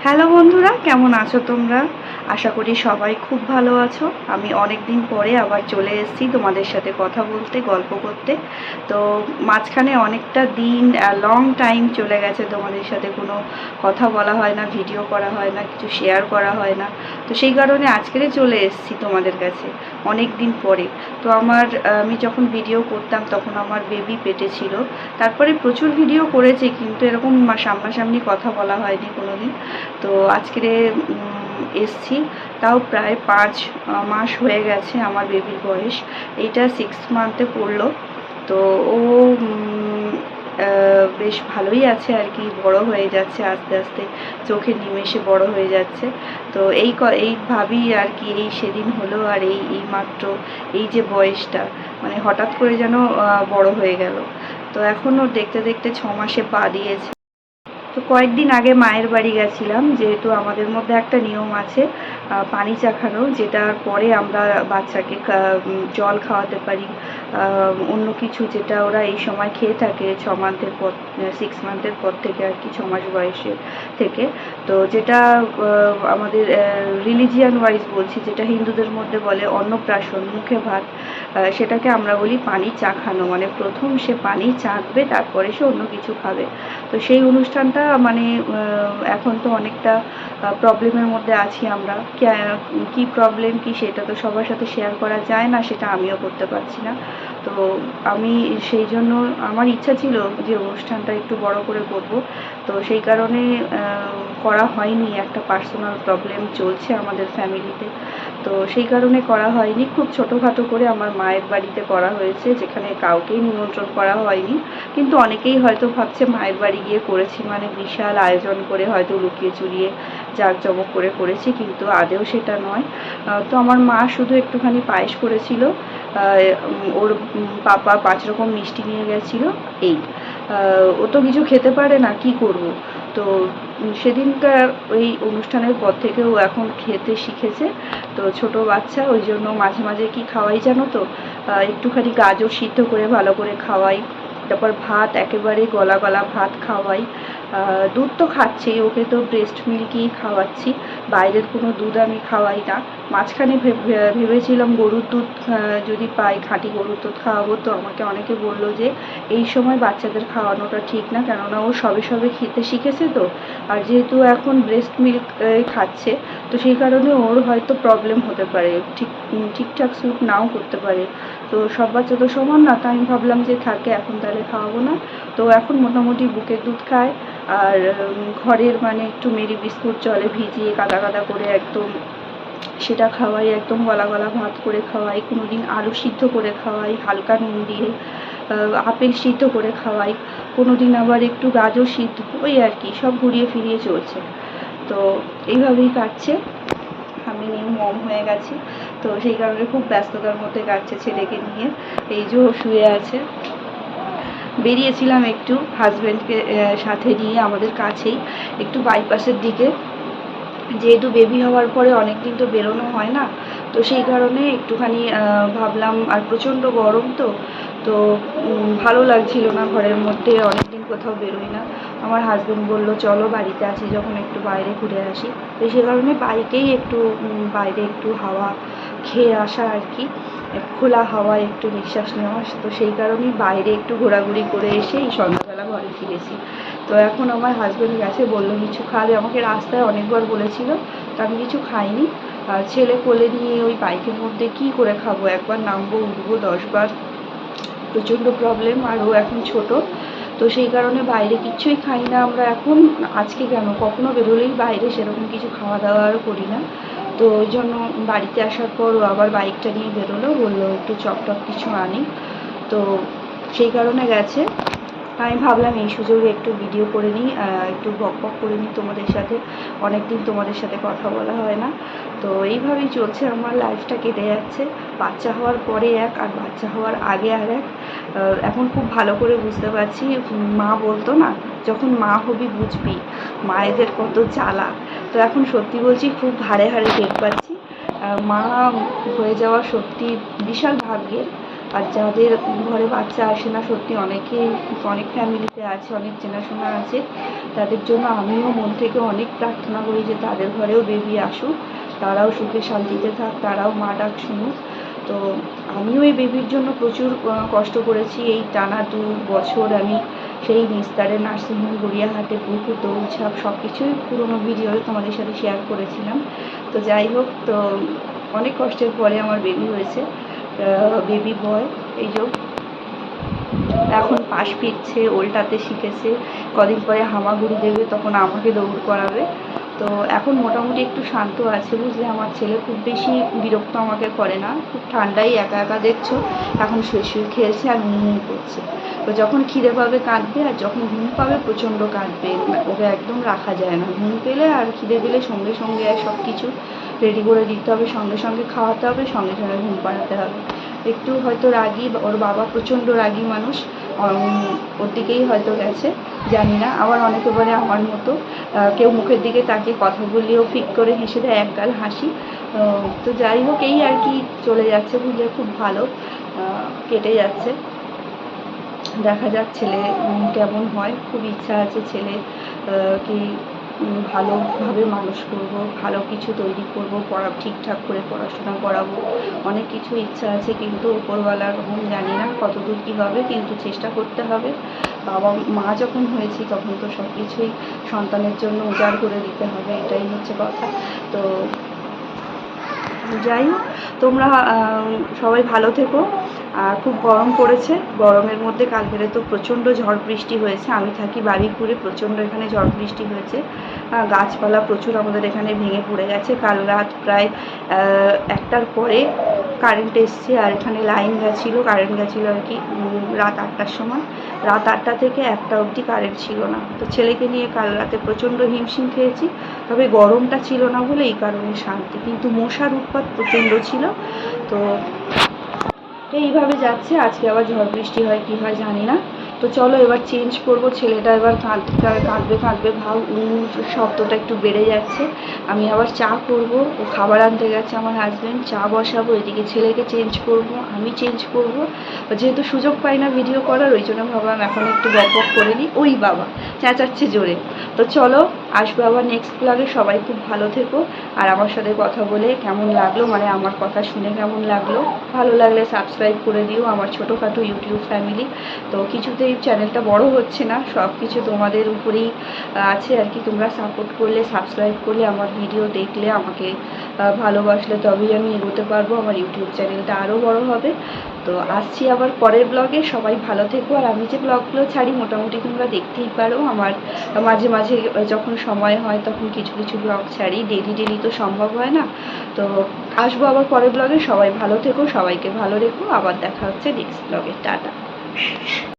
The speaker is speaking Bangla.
হ্যালো বন্ধুরা কেমন আছো তোমরা? আশা করি সবাই খুব ভালো আছো। আমি অনেক দিন পরে আবার চলে এসেছি তোমাদের সাথে কথা বলতে, গল্প করতে। তো মাঝখানে অনেকটা দিন লং টাইম চলে গেছে তোমাদের সাথে কোনো কথা বলা হয় না ভিডিও করা হয় না, কিছু শেয়ার করা হয় না। তো সেই কারণে আজকেরে চলে এসেছি তোমাদের কাছে অনেক দিন পরে। তো আমার আমি যখন ভিডিও করতাম তখন আমার বেবি পেটে ছিল। তারপরে প্রচুর ভিডিও করেছি কিন্তু এরকম সামনাসামনি কথা বলা হয়নি কোনো দিন তো আজকে এসছি। তাও প্রায় পাঁচ মাস হয়ে গেছে আমার বেবির বয়স। এইটা সিক্স মান্থে পড়ল। তো ও বেশ ভালোই আছে আর কি, বড় হয়ে যাচ্ছে আস্তে আস্তে। চোখের নিমেষে বড় হয়ে যাচ্ছে। তো এই ক, এই ভাবি আর কি, এই সেদিন হলো আর এই এই মাত্র এই যে বয়সটা মানে হঠাৎ করে যেন বড় হয়ে গেল। তো এখন ওর দেখতে দেখতে ছ মাসে পা দিয়েছে। তো কয়েকদিন আগে মায়ের বাড়ি গেছিলাম, যেহেতু আমাদের মধ্যে একটা নিয়ম আছে পানি চাখানো, যেটার পরে আমরা বাচ্চাকে জল খাওয়াতে পারি। অন্য কিছু যেটা ওরা এই সময় খেয়ে থাকে, ছ মান্থের পর সিক্স মান্থের পর থেকে আর কি, ছ মাস বয়সে থেকে। তো যেটা আমাদের রিলিজিয়ান ওয়াইজ বলছি, যেটা হিন্দুদের মধ্যে বলে অন্নপ্রাশন, মুখে ভাত সেটাকে আমরা বলি পানি চাখানো। মানে প্রথম সে পানি চাখবে, তারপরে সে অন্য কিছু খাবে। তো সেই অনুষ্ঠানটা মানে এখন তো অনেকটা প্রবলেমের মধ্যে আছি আমরা। কে- প্রবলেম কি সেটা তো সবার সাথে শেয়ার করা যায় না, সেটা আমিও করতে পারছি না। তো আমি সেই জন্য, আমার ইচ্ছা ছিল যে অনুষ্ঠানটা একটু বড় করে করব। তো সেই কারণে করা হয়নি। একটা পার্সোনাল প্রবলেম চলছে আমাদের ফ্যামিলিতে তো সেই কারণে করা হয়নি। খুব ছোটোখাটো করে আমার মায়ের বাড়িতে করা হয়েছে, যেখানে কাউকেই নিমন্ত্রণ করা হয়নি। কিন্তু অনেকেই হয়তো ভাবছে, মায়ের বাড়ি গিয়ে করেছি। মানে বিশাল আয়োজন করে হয়তো লুকিয়ে চুরিয়ে জাঁকজমক করে করেছি, কিন্তু আদেও সেটা নয়। তো আমার মা শুধু একটুখানি পায়েস করেছিল ওর পাপা পাঁচ রকম মিষ্টি নিয়ে গেছিল, এই। ও তো কিছু খেতে পারে না, কি করব? তো সেদিনকার ওই অনুষ্ঠানের পর থেকে ও এখন খেতে শিখেছে। তো ছোট বাচ্চা, ওই জন্য মাঝে মাঝে কি খাওয়াই জানো তো? একটুখানি গাজর সিদ্ধ করে ভালো করে খাওয়াই, তারপর ভাত একেবারে গলা গলা ভাত খাওয়াই। দুধ তো খাচ্ছেই ওকে তো ব্রেস্ট মিল্কই খাওয়াচ্ছি, বাইরের কোনো দুধ আমি খাওয়াই না। মাঝখানে ভেবেছিলাম গরুর দুধ যদি পাই, খাঁটি গরুর দুধ খাওয়াবো, তো আমাকে অনেকে বলল যে, এই সময় বাচ্চাদের খাওয়ানোটা ঠিক না, কেননা ও সবে সবে খেতে শিখেছে তো, আর যেহেতু এখন ব্রেস্ট মিল্ক খাচ্ছে, তো সেই কারণে ওর হয়তো প্রবলেম হতে পারে, ঠিক ঠিকঠাক স্যুট নাও করতে পারে। তো সব বাচ্চা তো সমান না, তাই আমি ভাবলাম যে, থাকে, এখন তাহলে খাওয়াবো না। তো এখন মোটামুটি বুকের দুধ খায় আর ঘরের মানে একটু মেরি বিস্কুট জলে ভিজিয়ে কাদা কাদা করে একদম সেটা খাওয়াই, একদম গলা গলা ভাত করে খাওয়াই কোনো দিন আলু সিদ্ধ করে খাওয়াই, হালকা নুন দিয়ে আপেল সিদ্ধ করে খাওয়াই কোনো দিন আবার একটু গাজর সিদ্ধ, ওই আর কি, সব ঘুরিয়ে ফিরিয়ে চলছে। তো এইভাবেই কাটছে। আমি নিউ মম হয়ে গেছি। তো সেই কারণে খুব ব্যস্ততার মধ্যে কাটছে ছেলেকে নিয়ে। এই যে শুয়ে আছে। বেরিয়েছিলাম একটু হাজব্যান্ডকে সাথে নিয়ে আমাদের কাছেই, একটু বাইপাসের দিকে। যেহেতু বেবি হওয়ার পরে অনেক দিন তো বেরোনো হয় না, তো সেই কারণে একটুখানি ভাবলাম, আর প্রচণ্ড গরম তো তো ভালো লাগছিল না ঘরের মধ্যে অনেক দিন কোথাও বেরোই না। আমার হাজব্যান্ড বলল, চলো বাড়িতে আছি যখন একটু বাইরে ঘুরে আসি। তো সে কারণে বাইকেই একটু বাইরে একটু হাওয়া খেয়ে আসা আর কি। খোলা হাওয়ায় একটু নিঃশ্বাস নেওয়া তো সেই কারণেই বাইরে একটু ঘোরাঘুরি করে এসে এই সন্ধ্যাবেলা ঘরে ফিরেছি। তো এখন আমার হাজবেন্ড গেছে, বলল, কিছু খাবে আমাকে রাস্তায় অনেকবার বলেছিল তো আমি কিছু খাইনি। আর ছেলে কোলে নিয়ে ওই বাইকের মধ্যে কি করে খাব? একবার নামবো, উঠবো, দশবার। প্রচণ্ড প্রবলেম আর ও এখন ছোট। তো সেই কারণে বাইরে কিচ্ছুই খাই না। আমরা এখন, আজকে কেন? কখনো বেরোলেই বাইরে সেরকম কিছু খাওয়া দাওয়া আর করি না। তো ওই জন্য বাড়িতে আসার পর ও আবার বাইকটা নিয়ে বেরোলো, বলল একটু চপ টপ কিছু আনি। তো সেই কারণে গেছে। আমি ভাবলাম এই সুযোগে একটু ভিডিও করে নিই একটু বক বক করে নিই তোমাদের সাথে। অনেক দিন তোমাদের সাথে কথা বলা হয় না। তো এইভাবেই চলছে আমার লাইফটা কেটে যাচ্ছে। বাচ্চা হওয়ার পরে এক আর বাচ্চা হওয়ার আগে আর এক। এখন খুব ভালো করে বুঝতে পারছি, মা বলতো না, যখন মা হবি বুঝবি, মায়েদের কত জ্বালা। তো এখন সত্যি বলছি, খুব হাড়ে হাড়ে টের পাচ্ছি মা হয়ে যাওয়া সত্যি বিশাল ভাগ্যের। আর যাদের ঘরে বাচ্চা আসে না, সত্যি অনেকে অনেক ফ্যামিলিতে আছে, অনেক চেনাশোনা আছে, তাদের জন্য আমিও মন থেকে অনেক প্রার্থনা করি যে তাদের ঘরেও বেবি আসুক, তারাও সুখে শান্তিতে থাক, তারাও মা ডাক শুনুক। তো আমিও এই বেবির জন্য প্রচুর কষ্ট করেছি। এই টানা দু বছর আমি সেই নিস্তারে নার্সিংহোম, গড়িয়াহাটে পুকুর দৌড়ঝাঁপ সব কিছুই পুরোনো ভিডিও তোমাদের সাথে শেয়ার করেছিলাম। তো যাই হোক, তো অনেক কষ্টের পরে আমার বেবি হয়েছে। বেবি বয় এই যে এখন পাশ ফিরছে, ওল্টাতে শিখেছে। কদিন পরে হামাগুড়ি দেবে, তখন আমাকে দৌড় করাবে। তো এখন মোটামুটি একটু শান্ত আছে, বুঝলে? আমার ছেলে খুব বেশি বিরক্ত আমাকে করে না। খুব ঠান্ডাই, একা একা দেখছ। এখন শুয়ে শুয়ে খেলছে আর মুমু করছে। তো যখন খিদে পাবে কাঁদবে, আর যখন ঘুম পাবে প্রচণ্ড কাঁদবে। ওকে একদম রাখা যায় না। ঘুম পেলে আর খিদে পেলে সঙ্গে সঙ্গে আর সব কিছু রেডি করে দিতে হবে, সঙ্গে সঙ্গে খাওয়াতে হবে, সঙ্গে সঙ্গে ঘুম পাড়াতে হবে। একটু হয়তো রাগী, ওর বাবা প্রচণ্ড রাগী মানুষ ওর দিকেই হয়তো গেছে, জানি না। আবার অনেকে বলে আমার মতো কেউ মুখের দিকে তাকিয়ে কথা বললেও ফিক করে হেসে দেয় একগাল হাসি। তো যাই হোক, এই আর কি চলে যাচ্ছে বুঝলে, খুব ভালো কেটে যাচ্ছে। দেখা যাক ছেলে কেমন হয়। খুব ইচ্ছা আছে ছেলে কি ভালোভাবে মানুষ করব, ভালো কিছু তৈরি করব, পড়া, ঠিকঠাক করে পড়াশোনা করাবো। অনেক কিছু ইচ্ছা আছে, কিন্তু ওপরওয়ালার রকম জানি না কতদূর কী হবে, কিন্তু চেষ্টা করতে হবে। বাবা, মা যখন হয়েছি, তখন তো সব কিছুই সন্তানের জন্য উজাড় করে দিতে হবে, এটাই হচ্ছে কথা। তো যাই হোক, তোমরা সবাই ভালো থেকো। আর খুব গরম পড়েছে। গরমের মধ্যে কালকেরে তো প্রচণ্ড ঝড় বৃষ্টি হয়েছে। আমি থাকি বারুইপুরে প্রচণ্ড এখানে ঝড় বৃষ্টি হয়েছে। গাছপালা প্রচুর আমাদের এখানে ভেঙে পড়ে গেছে। কাল রাত প্রায় একটার পরে কারেন্ট এসছে আর এখানে লাইন গেছিল কারেন্ট গেছিল আর কি রাত আটটার সময়। রাত আটটা থেকে একটা অবধি কারেন্ট ছিল না। তো ছেলেকে নিয়ে কাল রাতে প্রচণ্ড হিমশিম খেয়েছি। তবে গরমটা ছিল না বলে এই কারণে শান্তি। কিন্তু মশার উৎপাত প্রচণ্ড ছিল। তো এইভাবে যাচ্ছে, আজকে আবার ঝড় বৃষ্টি হয়, কি হয় জানি না। তো চলো এবার চেঞ্জ করব, ছেলেটা এবার কাঁদবে কাঁদবে ভাব শব্দটা একটু বেড়ে যাচ্ছে। আমি আবার চা করব, ও খাবার আনতে গেছে আমার হাজব্যান্ড চা বসাবো, এদিকে ছেলেকে চেঞ্জ করব, আমি চেঞ্জ করব। যেহেতু সুযোগ পাই না ভিডিও করার, ওই জন্য ভাবলাম এখন একটু বক করে নিই। ওই বাবা, চেঁচাচ্ছে জোরে। তো চলো আসব আবার নেক্সট ব্লগে সবাই খুব ভালো থেকো। আর আমার সাথে কথা বলে কেমন লাগল? মানে আমার কথা শুনে কেমন লাগল? ভালো লাগলে সাবস্ক্রাইব করে দিও আমার ছোটোখাটো ইউটিউব ফ্যামিলি তো কিছুতেই চ্যানেলটা বড় হচ্ছে না। সব কিছু তোমাদের উপরেই আছে আর কি। তোমরা সাপোর্ট করলে সাবস্ক্রাইব করলে, আমার ভিডিও দেখলে, আমাকে ভালোবাসলে, তবেই আমি এগোতে পারব। আমার ইউটিউব চ্যানেলটা আরও বড় হবে। তো আসছি আবার পরের ব্লগে সবাই ভালো থেকো। আর আমি যে ব্লগগুলো ছাড়ি, মোটামুটি তোমরা দেখতেই পারো আমার। মাঝে মাঝে যখন সময় হয়, তখন কিছু কিছু ব্লগ ছাড়ি। ডেলি ডেলি তো সম্ভব হয় না। তো আসব আবার পরের ব্লগে সবাই ভালো থেকো, সবাইকে ভালো রেখো। আবার দেখা হচ্ছে নেক্সট ব্লগে টাটা।